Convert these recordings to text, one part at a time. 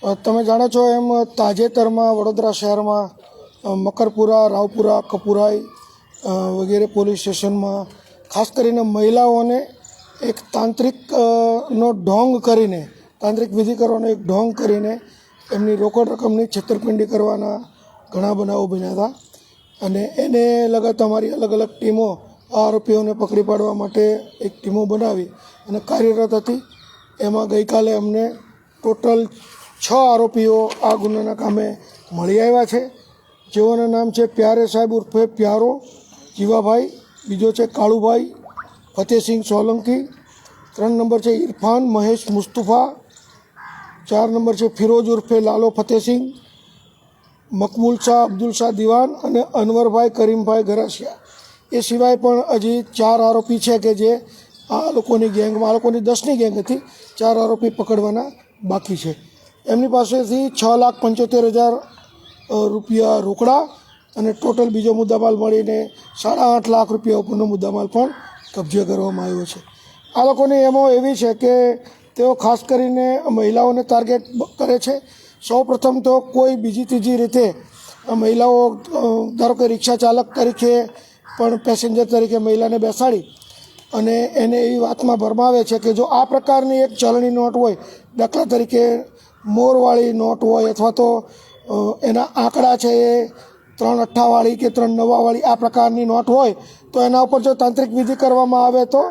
તમે જાણો છો એમ તાજેતરમાં વડોદરા શહેરમાં મકરપુરા, રાવપુરા, કપુરાઈ વગેરે પોલીસ સ્ટેશનમાં, ખાસ કરીને મહિલાઓને એક તાંત્રિક નો ઢોંગ કરીને, તાંત્રિક વિધિ કરવાનો એક ઢોંગ કરીને એમની રોકડ રકમની છેતરપિંડી કરવાના ઘણા બનાવો બન્યા હતા. અને એને લગત અમારી અલગ અલગ ટીમો આ આરોપીઓને પકડી પાડવા માટે એક ટીમો બનાવી અને કાર્યરત હતી. એમાં ગઈકાલે અમને ટોટલ છ આરોપીઓ આ ગુનાના કામે મળી આવ્યા છે. જેઓના નામ છે પ્યારે સાહેબ ઉર્ફે પ્યારો, જીવાભાઈ, બીજો છે કાળુભાઈ ફતેહસિંહ સોલંકી, ત્રણ નંબર છે ઇરફાન, મહેશ મુસ્તુફા, ચાર નંબર છે ફિરોજ ઉર્ફે લાલો ફતેહસિંહ મકબૂલ શાહ, અબ્દુલ શાહ દિવાન અને અનવરભાઈ કરીમભાઈ ગરાસિયા એ સિવાય પણ હજી ચાર આરોપી છે કે જે આ લોકોની ગેંગમાં, આ લોકોની દસની ગેંગ હતી, ચાર આરોપી પકડવાના બાકી છે. એમની પાસેથી છ લાખ પંચોતેર હજાર રૂપિયા રોકડા અને ટોટલ બીજો મુદ્દામાલ મળીને સાડા આઠ લાખ રૂપિયા ઉપરનો મુદ્દામાલ પણ કબજે કરવામાં આવ્યો છે. આ લોકોની એમો એવી છે કે તેઓ ખાસ કરીને મહિલાઓને ટાર્ગેટ કરે છે. સૌ પ્રથમ તો કોઈ બીજી ત્રીજી રીતે મહિલાઓ ધારો કે રિક્ષા ચાલક તરીકે પણ પેસેન્જર તરીકે મહિલાને બેસાડી અને એને એવી વાતમાં ભરમાવે છે કે જો આ પ્રકારની એક ચલણી નોટ હોય, દાખલા તરીકે મોરવાળી નોટ હોય અથવા તો એના આંકડા છે એ ત્રણ અઠ્ઠાવાળી કે ત્રણ નવાવાળી આ પ્રકારની નોટ હોય, તો એના ઉપર જો તાંત્રિક વિધિ કરવામાં આવે તો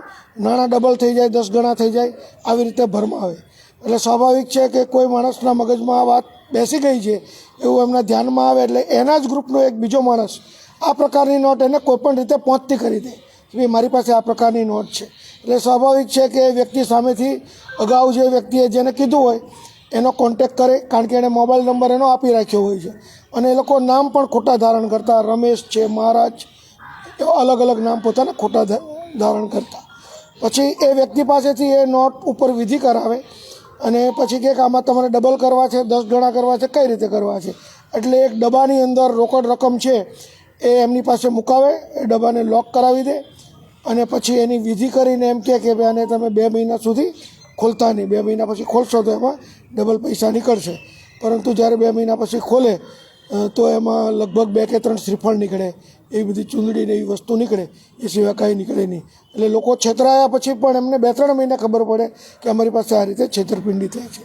નાણાં ડબલ થઈ જાય, દસ ગણા થઈ જાય, આવી રીતે ભરમાં આવે. એટલે સ્વાભાવિક છે કે કોઈ માણસના મગજમાં આ વાત બેસી ગઈ છે, એવું એમના ધ્યાનમાં આવે એટલે એના જ ગ્રુપનો એક બીજો માણસ આ પ્રકારની નોટ એને કોઈપણ રીતે પહોંચતી કરી દે, કે મારી પાસે આ પ્રકારની નોટ છે. એટલે સ્વાભાવિક છે કે વ્યક્તિ સામેથી અગાઉ જે વ્યક્તિએ જેને કીધું હોય એનો કોન્ટેક કરે, કારણ કે એણે મોબાઈલ નંબર એનો આપી રાખ્યો હોય છે. અને એ લોકો નામ પણ ખોટા ધારણ કરતા. રમેશ છે, મહારાજ અલગ અલગ નામ પોતાના ખોટા ધારણ કરતા. પછી એ વ્યક્તિ પાસેથી એ નોટ ઉપર વિધિ કરાવે અને પછી કે આમાં તમારે ડબલ કરવા છે, દસ ગણા કરવા છે, કઈ રીતે કરવા છે? એટલે એક ડબ્બાની અંદર રોકડ રકમ છે, એ એમની પાસે મુકાવે, એ ડબ્બાને લોક કરાવી દે અને પછી એની વિધિ કરીને એમ કહે કે ભાઈ આને તમે બે મહિના સુધી ખોલતા નહીં. બે મહિના પછી ખોલશો તો એમાં ડબલ પૈસા નીકળશે. પરંતુ જ્યારે બે મહિના પછી ખોલે તો એમાં લગભગ બે કે ત્રણ શ્રીફળ નીકળે. એવી બધી ચૂંદડી ને એવી વસ્તુ નીકળે. એ સિવાય કાંઈ નીકળે નહીં. એટલે લોકો છેતરાયા પછી પણ એમને બે ત્રણ મહિને ખબર પડે કે અમારી પાસે આ રીતે છેતરપિંડી થઈ છે.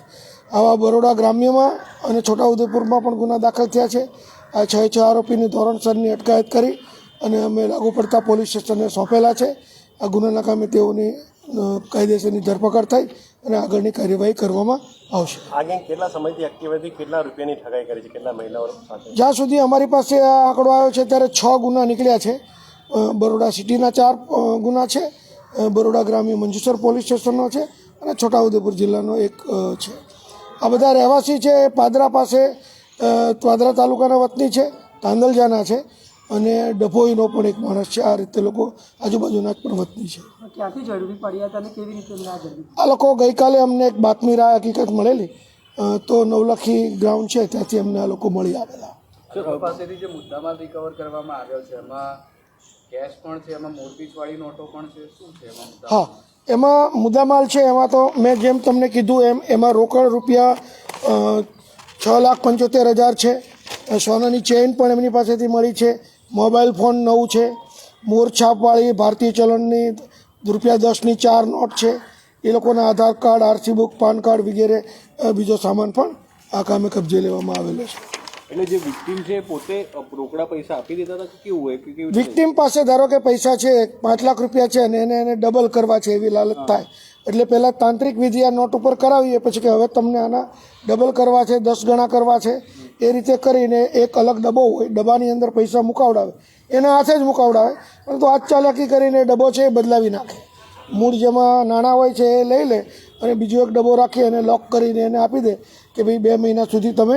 આવા બરોડા ગ્રામ્યમાં અને છોટાઉદેપુરમાં પણ ગુના દાખલ થયા છે. આ છ છ આરોપીની ધોરણસરની અટકાયત કરી અને અમે લાગુ પડતા પોલીસ સ્ટેશનને સોંપેલા છે. આ ગુનાના કામે તેઓની કાયદેસરની ધરપકડ થઈ અને આગળની કાર્યવાહી કરવામાં આવશે. કેટલા સમયથી એક્ટિવ કેટલા રૂપિયાની ઠગાઈ કરી છે? કેટલા મહિલાઓ સાથે? જ્યાં સુધી અમારી પાસે આ આંકડો આવ્યો છે ત્યારે છ ગુના નીકળ્યા છે. બરોડા સિટીના ચાર ગુના છે. બરોડા ગ્રામ્ય મંજુસર પોલીસ સ્ટેશનનો છે અને છોટાઉદેપુર જિલ્લાનો એક છે. આ બધા રહેવાસી છે પાદરા પાસે ત્વાદરા પાદરા તાલુકાના વતની છે તાંદલજાના છે. અને ડભોઈનો પણ એક માણસ છે. આ રીતે લોકો આજુબાજુના જ પણ વતની છે. ક્યાંથી જરૂરી પડ્યા હતા અને કેવી રીતે આ લોકો ગઈકાલે અમને એક બાતમી રાહ હકીકત મળેલી. તો નવલખી ગ્રાઉન્ડ છે ત્યાંથી અમને આ લોકો મળી આવેલા. પાસેથી જે મુદ્દામાં રિકવર કરવામાં આવ્યો છે એમાં કેશ પણ છે એમાં મોરપીચવાળી નોટો પણ છે શું છે એમાં હા એમાં મુદ્દામાલ છે એમાં તો મેં જેમ તમને કીધું એમ એમાં રોકડ રૂપિયા છ લાખ પંચોતેર હજાર છે. સોનાની ચેઇન પણ એમની પાસેથી મળી છે. મોબાઈલ ફોન નવું છે. મૂરછાપવાળી ભારતીય ચલણની રૂપિયા દસની ચાર નોટ છે. એ લોકોના Aadhaar card RC book PAN card વગેરે બીજો સામાન પણ આ કામે કબજે લેવામાં આવેલો છે. એટલે જે વિક્ટીમ છે પોતે રોકડા પૈસા આપી દેતા હતા કેવું હોય કે વિક્ટીમ પાસે ધારો કે પૈસા છે પાંચ લાખ રૂપિયા છે અને એને એને ડબલ કરવા છે એવી લાલચ થાય. એટલે પહેલાં તાંત્રિક વિધિ આ નોટ ઉપર કરાવીએ પછી કે હવે તમને આના ડબલ કરવા છે દસ ગણા કરવા છે. એ રીતે કરીને એક અલગ ડબ્બો હોય ડબ્બાની અંદર પૈસા મુકાવડાવે. એના હાથે જ મુકાવડાવે. પરંતુ આજ ચાલાકી કરીને ડબ્બો છે એ બદલાવી નાખે. મૂળ જેમાં નાણાં હોય છે એ લઈ લે અને બીજો એક ડબ્બો રાખી અને લોક કરીને એને આપી દે કે ભાઈ બે મહિના સુધી તમે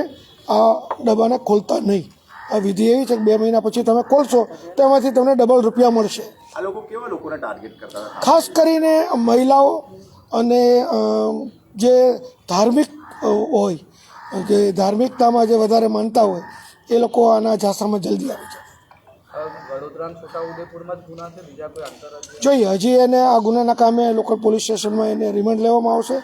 આ ડબ્બાને ખોલતા નહીં. આ વિધિ એવી છે કે બે મહિના પછી તમે ખોલશો તો એમાંથી તમને ડબલ રૂપિયા મળશે. ખાસ કરીને મહિલાઓ અને જે ધાર્મિક હોય કે ધાર્મિકતામાં જે વધારે માનતા હોય એ લોકો આના ઝાંસામાં જલ્દી આવે છે. જોઈએ હજી એને આ ગુનાના કામે લોકલ પોલીસ સ્ટેશનમાં એને રિમાન્ડ લેવામાં આવશે.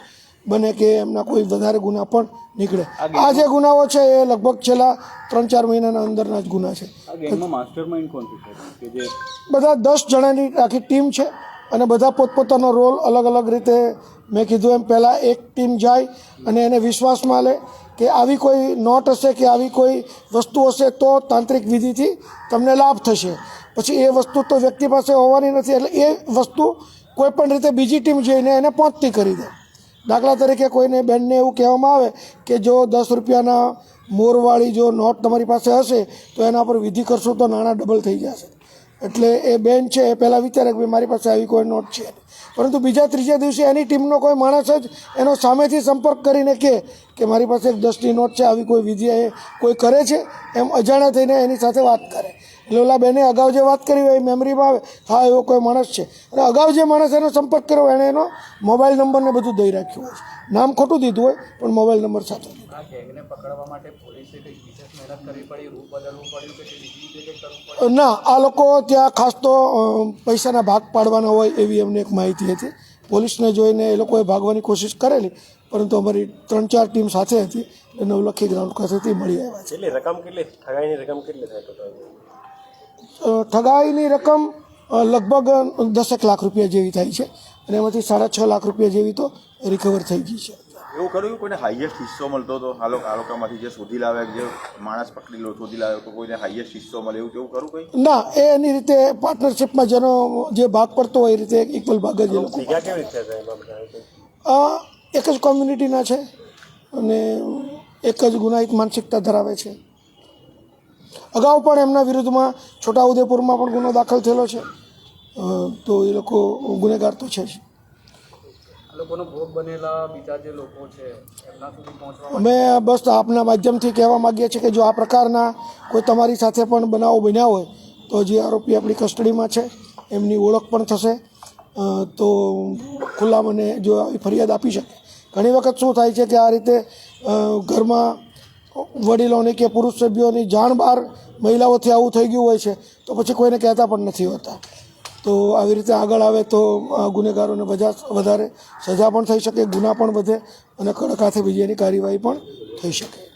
બને કે એમના કોઈ વધારે ગુના પણ નીકળે. આ જે ગુનાઓ છે એ લગભગ છેલ્લા ત્રણ ચાર મહિનાના અંદરના જ ગુના છે. બધા દસ જણાની આખી ટીમ છે અને બધા પોતપોતાનો રોલ અલગ અલગ રીતે મેં કીધું એમ, પહેલાં એક ટીમ જાય અને એને વિશ્વાસમાં લે કે આવી કોઈ નોટ હશે કે આવી કોઈ વસ્તુ હશે તો તાંત્રિક વિધિથી તમને લાભ થશે. પછી એ વસ્તુ તો વ્યક્તિ પાસે હોવાની નથી, એટલે એ વસ્તુ કોઈપણ રીતે બીજી ટીમ જઈને એને પહોંચતી કરી દે. દાખલા તરીકે કોઈને બેનને એવું કહેવામાં આવે કે જો દસ રૂપિયાના મોરવાળી જો નોટ તમારી પાસે હશે, તો એના પર વિધિ કરશો તો નાણાં ડબલ થઈ જશે. એટલે એ બેન છે, એ પહેલાં વિચારે કે મારી પાસે આવી કોઈ નોટ છે. પરંતુ બીજા ત્રીજા દિવસે એની ટીમનો કોઈ માણસ જ એનો સામેથી સંપર્ક કરીને કહે કે મારી પાસે એક દસની નોટ છે, આવી કોઈ વિધિ કોઈ કરે છે? એમ અજાણ્યા થઈને એની સાથે વાત કરે. એટલે બેને અગાઉ જે વાત કરી હોય મેમરીમાં આવે. હા, એવો કોઈ માણસ છે. અને અગાઉ જે માણસ એનો સંપર્ક કર્યો એણે એનો મોબાઈલ નંબરને બધું દઈ રાખ્યું હોય છે. નામ ખોટું દીધું હોય, પણ મોબાઈલ નંબર સાથે. ના, આ લોકો ત્યાં ખાસ તો પૈસાના ભાગ પાડવાના હોય એવી અમને એક માહિતી હતી. પોલીસને જોઈને એ લોકોએ ભાગવાની કોશિશ કરેલી, પરંતુ અમારી ત્રણ ચાર ટીમ સાથે હતી. નવલખી ગ્રાઉન્ડ ખાતેથી મળી આવ્યા છેલ્લી રકમ કેટલી રકમ કેટલી થાય? છે ઠગાઈની રકમ લગભગ દસેક લાખ રૂપિયા જેવી થાય છે. અને એમાંથી સાડા છ લાખ રૂપિયા જેવી તો રિકવર થઈ ગઈ છે. એવું કર્યું કોઈને હાઈએસ્ટ હિસ્સો મળતો હતો? હાલો આલોકામાંથી જે શોધી લાવે જે માણસ પકડી લો શોધી લાવે તો કોઈને હાઈએસ્ટ હિસ્સો મળે એવું તેવું કરું કંઈ? ના એ એની રીતે પાર્ટનરશિપમાં જેનો જે ભાગ પડતો હોય એ રીતે ઇક્વલ ભાગ જ આ એક જ કોમ્યુનિટીના છે અને એક જ ગુનાહિત માનસિકતા ધરાવે છે. અગાઉ પણ એમના વિરુદ્ધમાં છોટાઉદેપુરમાં પણ ગુનો દાખલ થયેલો છે. તો એ લોકો ગુનેગાર તો છે જ. લોકોનો ભોગ બનેલા બીજા જે લોકો છે એમના સુધી પહોંચવા અમે બસ આપના માધ્યમથી કહેવા માગીએ છીએ કે જો આ પ્રકારના કોઈ તમારી સાથે પણ બનાવો બન્યા હોય તો જે આરોપી આપણી કસ્ટડીમાં છે એમની ઓળખ પણ થશે. તો ખુલ્લા મને જો આવી ફરિયાદ આપી શકે. ઘણી વખત શું થાય છે કે આ રીતે ઘરમાં વડીલોની કે પુરુષ સભ્યોની જાણ બહાર મહિલાઓથી આવું થઈ ગયું હોય છે, તો પછી કોઈને કહેતા પણ નથી હોતા. તો આવી રીતે આગળ આવે તો ગુનેગારોને બધા વધારે સજા પણ થઈ શકે, ગુના પણ વધે અને કડક હાથે બીજીની કાર્યવાહી પણ થઈ શકે.